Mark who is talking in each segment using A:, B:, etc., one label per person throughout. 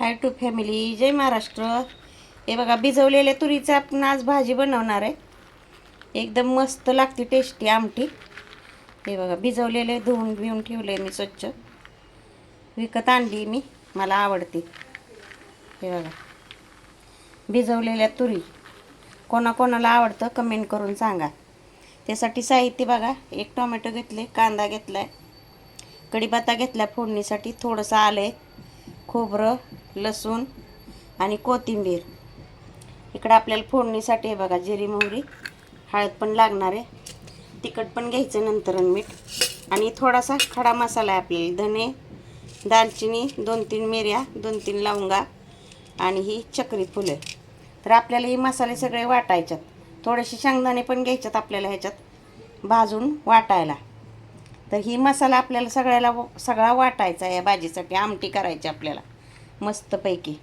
A: High to family जय महाराष्ट्र. हे बघा भिजवलेल्या तुरीचं आपण आज भाजी बनवणार आहे. एकदम मस्त लागते टेस्टी आमटी. हे बघा भिजवलेले धुवून बिवून ठेवले मी स्वच्छ. विकत आणली मी मला आवडते. हे बघा भिजवलेल्या तुरी. कोणाकोणाला आवडतं कमेंट करून सांगा. त्यासाठी साहित्य बघा एक टोमॅटो घेतले कांदा घेतला आहे कढीपत्ता घेतला फोडणीसाठी थोडंसं आलं आहे. खोबरं लसूण आणि कोथिंबीर. इकडं आपल्याला फोडणीसाठी आहे बघा जिरी मोहरी. हळद पण लागणार आहे. तिखट पण घ्यायचं नंतर आणि मीठ. आणि थोडासा खडा मसाला आहे आपल्याला. धने दालचिनी दोन तीन मिऱ्या दोन तीन लवंगा आणि ही चक्री फुलं. तर आपल्याला हे मसाले सगळे वाटायच्यात. थोडेसे शेंगदाणे पण घ्यायच्यात आपल्याला ह्याच्यात. भाजून वाटायला. तर ही मसाला आपल्याला सगळ्याला सगळा वाटायचा या भाजीसाठी आमटी करायची आपल्याला. मस्तपैकी.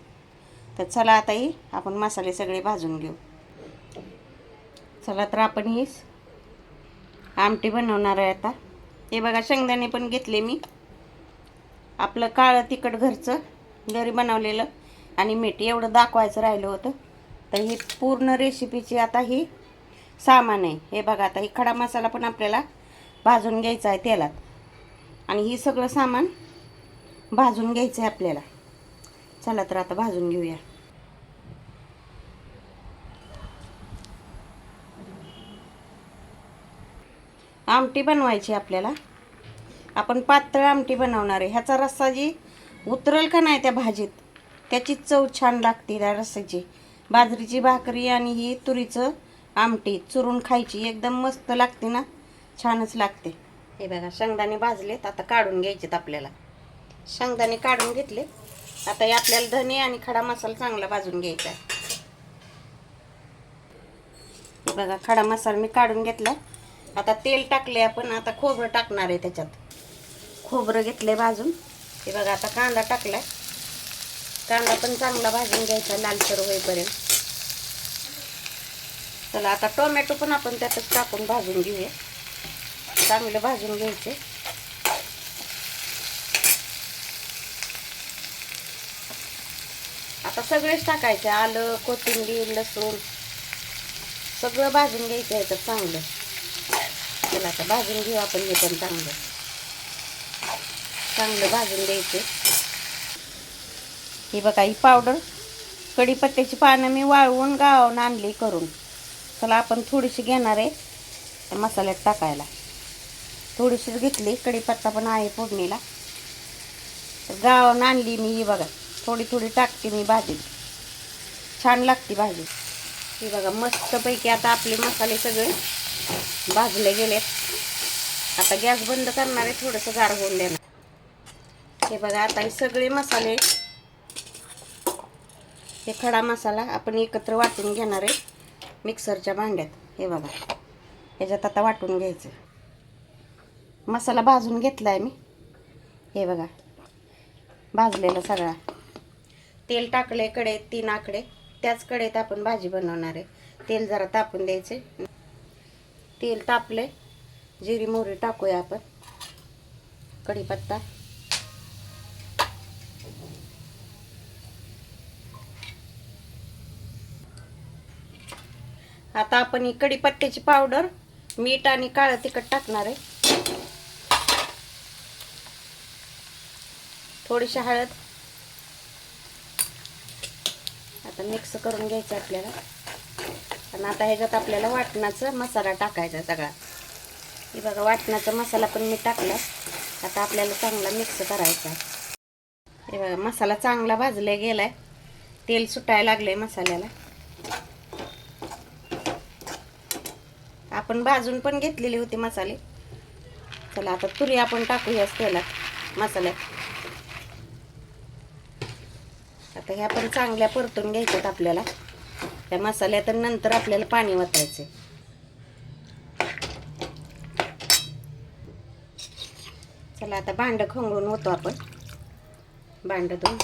A: तर चला आता ही आपण मसाले सगळे भाजून घेऊ. चला तर आपण ही आमटी बनवणार आहे आता. हे बघा शेंगदाणे पण घेतले मी. आपलं काळं तिखट घरचं घरी बनवलेलं. आणि मीठ एवढं दाखवायचं राहिलं होतं. तर ही पूर्ण रेसिपीची आता ही सामान आहे. हे बघा आता ही खडा मसाला पण आपल्याला भाजून घ्यायचं आहे तेलात. आणि ही सगळं सामान भाजून घ्यायचं आहे आपल्याला. चला तर आता भाजून घेऊया. आमटी बनवायची आपल्याला. आपण पातळ आमटी बनवणार आहे. ह्याचा रस्सा जी उतरल का नाही त्या भाजीत त्याची चव छान लागते त्या रस्स्याची बाजरीची भाकरी आणि ही तुरीचं आमटी चुरून खायची. एकदम मस्त लागते ना. छानच लागते. हे बघा शेंगदाणे भाजलेत आता काढून घ्यायचेत आपल्याला. शेंगदाणे काढून घेतले. आता हे आपल्याला धने आणि खडा मसाला चांगला भाजून घ्यायचा आहे. बघा खडा मसाला मी काढून घेतला. आता तेल टाकले आपण आता खोबरं टाकणार आहे त्याच्यात. खोबरं घेतले भाजून. हे बघा आता कांदा टाकला कांदा पण चांगला भाजून घ्यायचा लालसर होईपर्यंत. चला आता टोमॅटो पण आपण त्यातच टाकून भाजून घेऊया. चांगलं भाजून घ्यायचे. आता सगळेच टाकायचे आलं कोथिंबीर लसूण सगळं भाजून घ्यायचं याच्यात चांगलं. त्याला आता भाजून घेऊ आपण हे पण चांगलं. चांगलं भाजून द्यायचे ही बघा ही पावडर कढीपत्त्याची पानं मी वाळवून गावावून आणली करून. चला आपण थोडीशी घेणार आहे मसाल्यात टाकायला. थोडीशीच घेतली कडीपत्ता पण आहे फोडणीला. तर आणली मी ही बघा थोडी थोडी टाकते मी भाजी. छान लागते भाजी. ही बघा मस्तपैकी आता आपले मसाले सगळे भाजले गेलेत. आता गॅस बंद करणार आहे थोडंसं गार होऊन देणार. हे बघा आता हे सगळे मसाले हे खडा मसाला आपण एकत्र वाटून घेणार आहे मिक्सरच्या भांड्यात. हे बघा ह्याच्यात आता वाटून घ्यायचं. मसाला भाजून घेतला आहे मी. हे बघा. भाजलेला सगळा. तेल टाकले कडे तीन आकडे. त्याच कडेत आपण भाजी बनवणार आहे. तेल जरा तापून द्यायचे तेल तापले जिरी मोहरी टाकूया आपण. कढीपत्ता. आता आपण ही कढीपत्त्याची पावडर मीठ आणि काळं तिखट टाकणार आहे. थोडीशी हळद. आता मिक्स करून घ्यायचं आपल्याला. आणि आता ह्याच्यात आपल्याला वाटणाचा मसाला टाकायचा सगळा. हे बघा वाटणाचा मसाला पण मी टाकला. आता आपल्याला चांगला मिक्स करायचा. हे बघा मसाला चांगला भाजला गेलाय. तेल सुटायला लागलंय मसाल्याला. आपण भाजून पण घेतलेले होते मसाले. चला आता तुरी आपण टाकूयाच तेलात मसाल्यात. आता ह्या पण चांगल्या परतून घ्यायच्यात आपल्याला. त्या मसाल्यात नंतर आपल्याला पाणी वाचायचं चला आता भांड खंगळून होतो आपण. भांड धुवून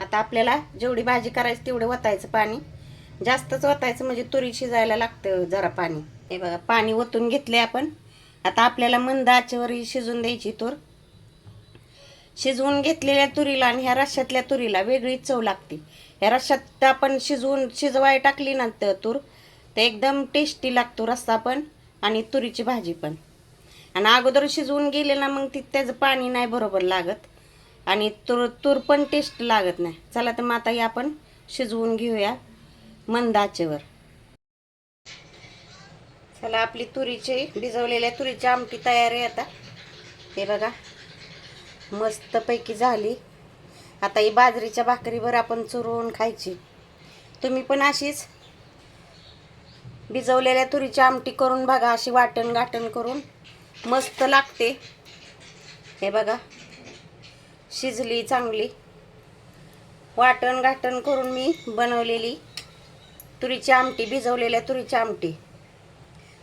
A: आता आपल्याला जेवढी भाजी करायची तेवढं वतायचं पाणी. जास्तच ओतायचं म्हणजे तुरी शिजायला लागतं जरा पाणी. हे बघा पाणी ओतून घेतले आपण. आता आपल्याला मंद आचेवर शिजून द्यायची तूर. शिजवून घेतलेल्या तुरीला आणि ह्या रश्श्यातल्या तुरीला वेगळी चव लागते. ह्या रश्श्यात आपण शिजवून शिजवाय टाकली ना तर तूर तर एकदम टेस्टी लागतो रस्सा पण आणि तुरीची भाजी पण. आणि अगोदर शिजवून गेले ना मग ती त्याचं पाणी नाही बरोबर लागत आणि तूर तूर पण टेस्ट लागत नाही. चला तर मग आता हे आपण शिजवून घेऊया मंदाचेवर. चला आपली तुरीची भिजवलेल्या तुरीची आमटी तयार आहे आता. हे बघा. मस्तपैकी झाली. आता ही बाजरीच्या भाकरीवर आपण चुरवून खायची. तुम्ही पण अशीच भिजवलेल्या तुरीची आमटी करून बघा अशी वाटण गाटण करून. मस्त लागते. हे बघा शिजली चांगली. वाटण गाटण करून मी बनवलेली तुरीची आमटी भिजवलेल्या तुरीची आमटी.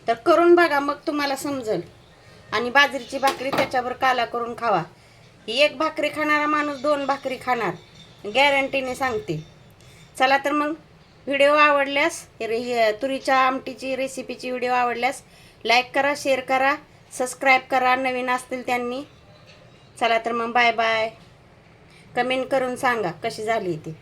A: तर करून बघा मग तुम्हाला समजेल. आणि बाजरीची भाकरी त्याच्यावर काला करून खावा. एक भाकरी खाणारा माणूस दोन भाकरी खाणार. गॅरंटीने सांगते. चला तर मग व्हिडिओ आवडल्यास रे- हे तुरीच्या आमटीची रेसिपीची व्हिडिओ आवडल्यास लाईक करा शेअर करा सबस्क्राईब करा नवीन असतील त्यांनी. चला तर मग बाय बाय कमेंट करून सांगा कशी झाली ती.